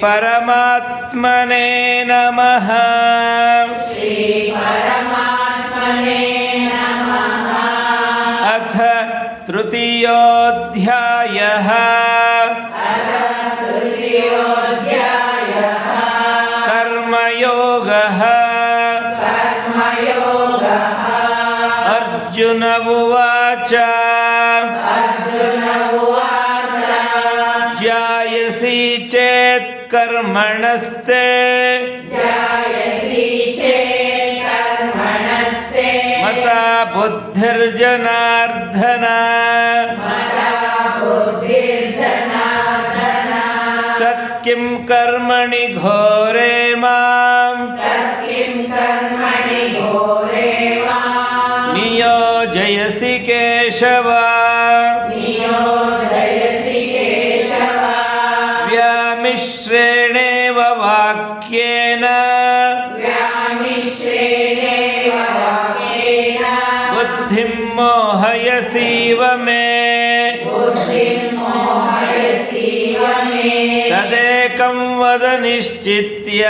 श्रीपरमात्मने कर्मणस्ते मता बुद्धिर्जनार्दन तत्किं कर्मणि घोरे माम्। नियोजयसि केशव। मोहयसीव मे तदेकं वद निश्चित्य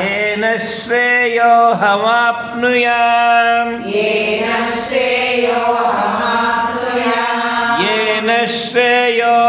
येन श्रेयोऽहमाप्नुयाम् येन श्रेयोऽहमाप्नुयाम्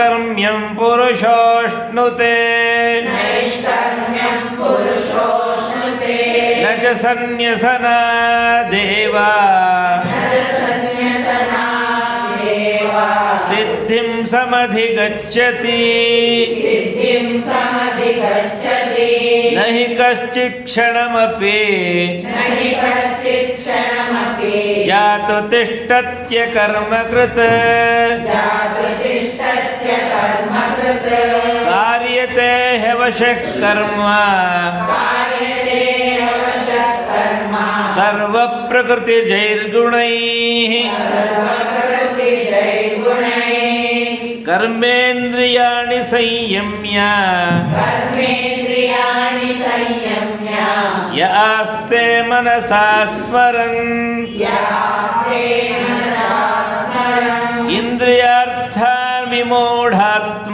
नैष्कर्म्यं पुरुषोऽश्नुते न च सिद्धिं समधिगच्छति। सिद्धिं समधिगच्छति। न हि कश्चित् क्षणमपि। जातु तिष्ठत्य कर्मकृत् कार्यते ह्यवशः कर्म कार्यते अवशः कर्म सर्वप्रकृतिजैर्गुणैः। कर्मेन्द्रियाणि संयम्य। कर्मेन्द्रियाणि संयम्य य आस्ते मनसा स्मरन्। यास्ते मनसा स्मरन्। इन्द्रियार्थान् विमूढात्मा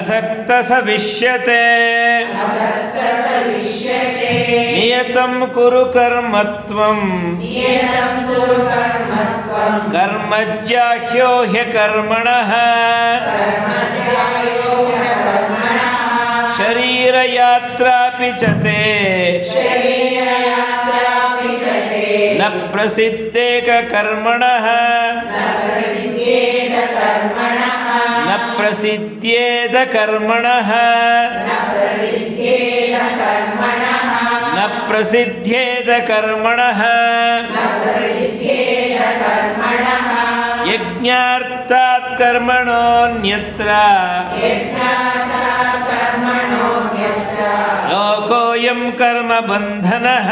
कर्मेन्द्रियः कर्मयोगम् कर्मेन्द्रियै कर्मयोगम् असक्तस असक्तसविष्यते। नियतं कुरु कर्म त्वम् नियतं कुरु कर्मत्वम्। कर्मज्याह्यो ह्यकर्मणः कर्मणः। शरीरयात्रापि च ते। न प्रसिद्धेककर्मणः न प्रसिद्ध्येत कर्मणः न प्रसिद्ध्येद कर्मणः न प्रसिद्ध्येत कर्मणः न प्रसिद्ध्येद कर्मणः न प्रसिद्ध्येत कर्मणः यज्ञार्थात् कर्मणोऽन्यत्र यज्ञाता कर्मणोऽन्यत्र लोकोऽयं कर्मबन्धनः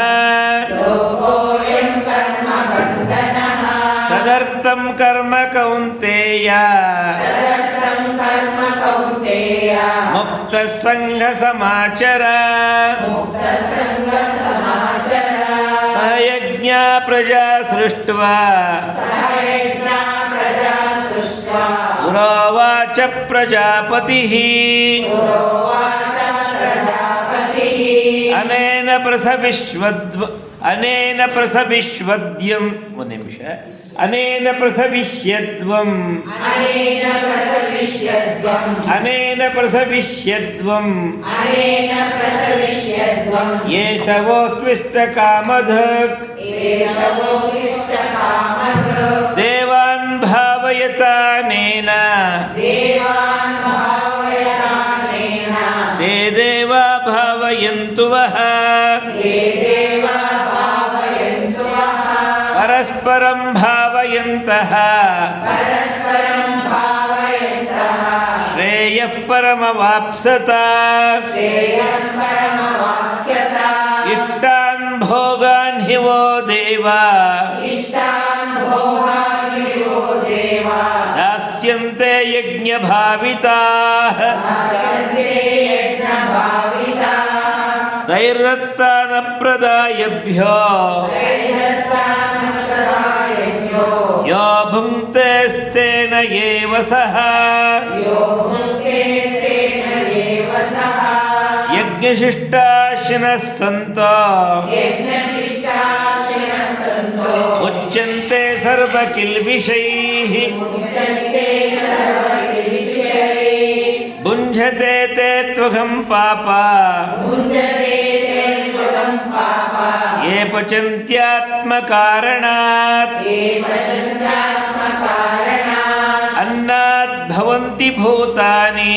लोकोऽयं कर्मबन्धनः। तदर्थं कर्म कौन्तेय। कर्म कौन्तेय मुक्तः सङ्घसमाचर मुक्तसङ्गसमाचर सह यज्ञ यज्ञा प्रजा सृष्ट्वा। सह यज्ञा प्रजा सृष्ट्वा। पुरोवाच प्रजापतिः। पुरोवाच प्रजापतिः। अनेन प्रसविश्वद्व अनेन प्रसविष्वद्यम। वो निमिष अनेन प्रसविष्यद्वम अनेन प्रसविष्यद्वम अनेन प्रसविष्यद्वम अनेन प्रसविष्यद्वम ये सवो स्विष्ट कामधक ये सवो स्विष्ट कामधक देवान भावयता नेना देवान भावयता नेना ते देवा भावयन्तु वहा ते परस्परं भावयन्तः। श्रेयः परमवाप्सत। इष्टान् भोगान् हि वो देवा। दास्यन्ते यज्ञभाविताः। दास्यन्ते यज्ञभाविता तैर्दत्तानप्रदायभ्यो सः यज्ञशिष्टाशिनः सन्तो। उच्यन्ते सर्वकिल्बिषैः। भुञ्जते ते त्वघं पापा। ये पचन्त्यात्मकारणात्। भवन्ति भूतानि।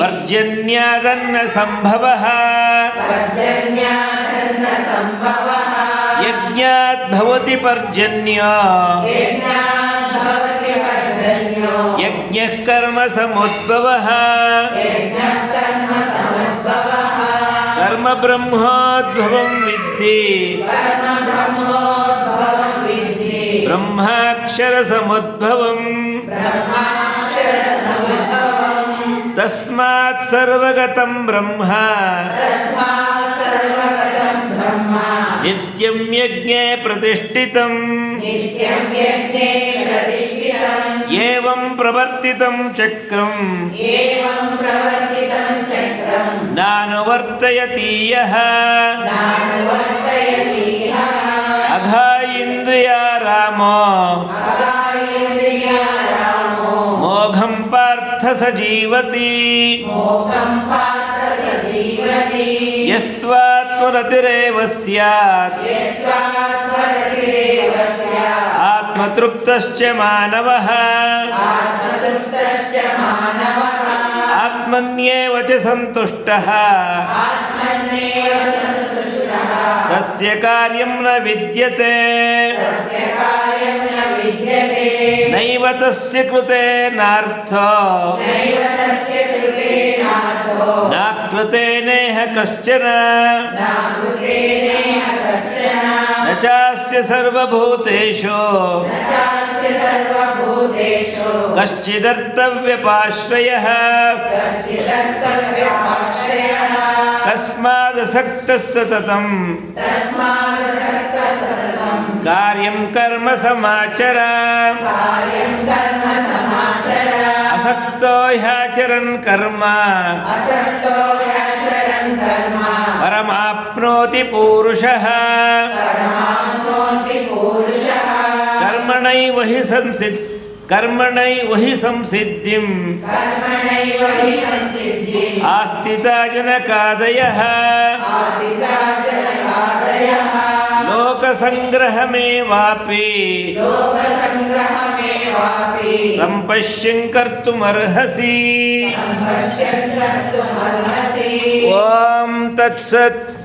पर्जन्यादन्नसम्भवः पर्जन्याधन्नसम्भवः यज्ञात् भवति पर्जन्यो। यज्ञः कर्म समुद्भवः कर्म ब्रह्मोद्भवं विद्धि బ్రహ్మాక్షరసముద్భవం తస్మాత్ సర్వగతం బ్రహ్మ నిత్యం యజ్ఞే ప్రతిష్ఠితం ఏం ప్రవర్తితం చక్రం నానువర్తయతీయ पार्थ स जीवति मोहं पात्र यस्त्वात्मरतिरेव स्यात्। आत्मतृप्तश्च मानवः। आत्मन्येव च सन्तुष्टः। तस्य कार्यं न विद्यते। तस्य कार्यं न विद्यते। नैव तस्य कृते नार्थो। न कृते नेह कश्चन। न चास्य सर्वभूतेषु। न चास्य सर्वभूतेषु कश्चिदर्थव्यपाश्रयः कश्चिदन्तव्यपाश्रयः तस्मादसक्तः सततम् तस्मादसक्तः सततं कार्यं कर्म समाचर। असक्तो ह्याचरन् कर्म। परमाप्नोति पूरुषः। कर्मणैव हि संसिद् कर्मणैव हि संसिद्धिम्। कर्मणैव हि संसिद्धिः आस्थिता जनकादयः आस्थिता लोकसङ्ग्रहमेवापि सम्पश्यन् कर्तुमर्हसि। ॐ तत्सत्।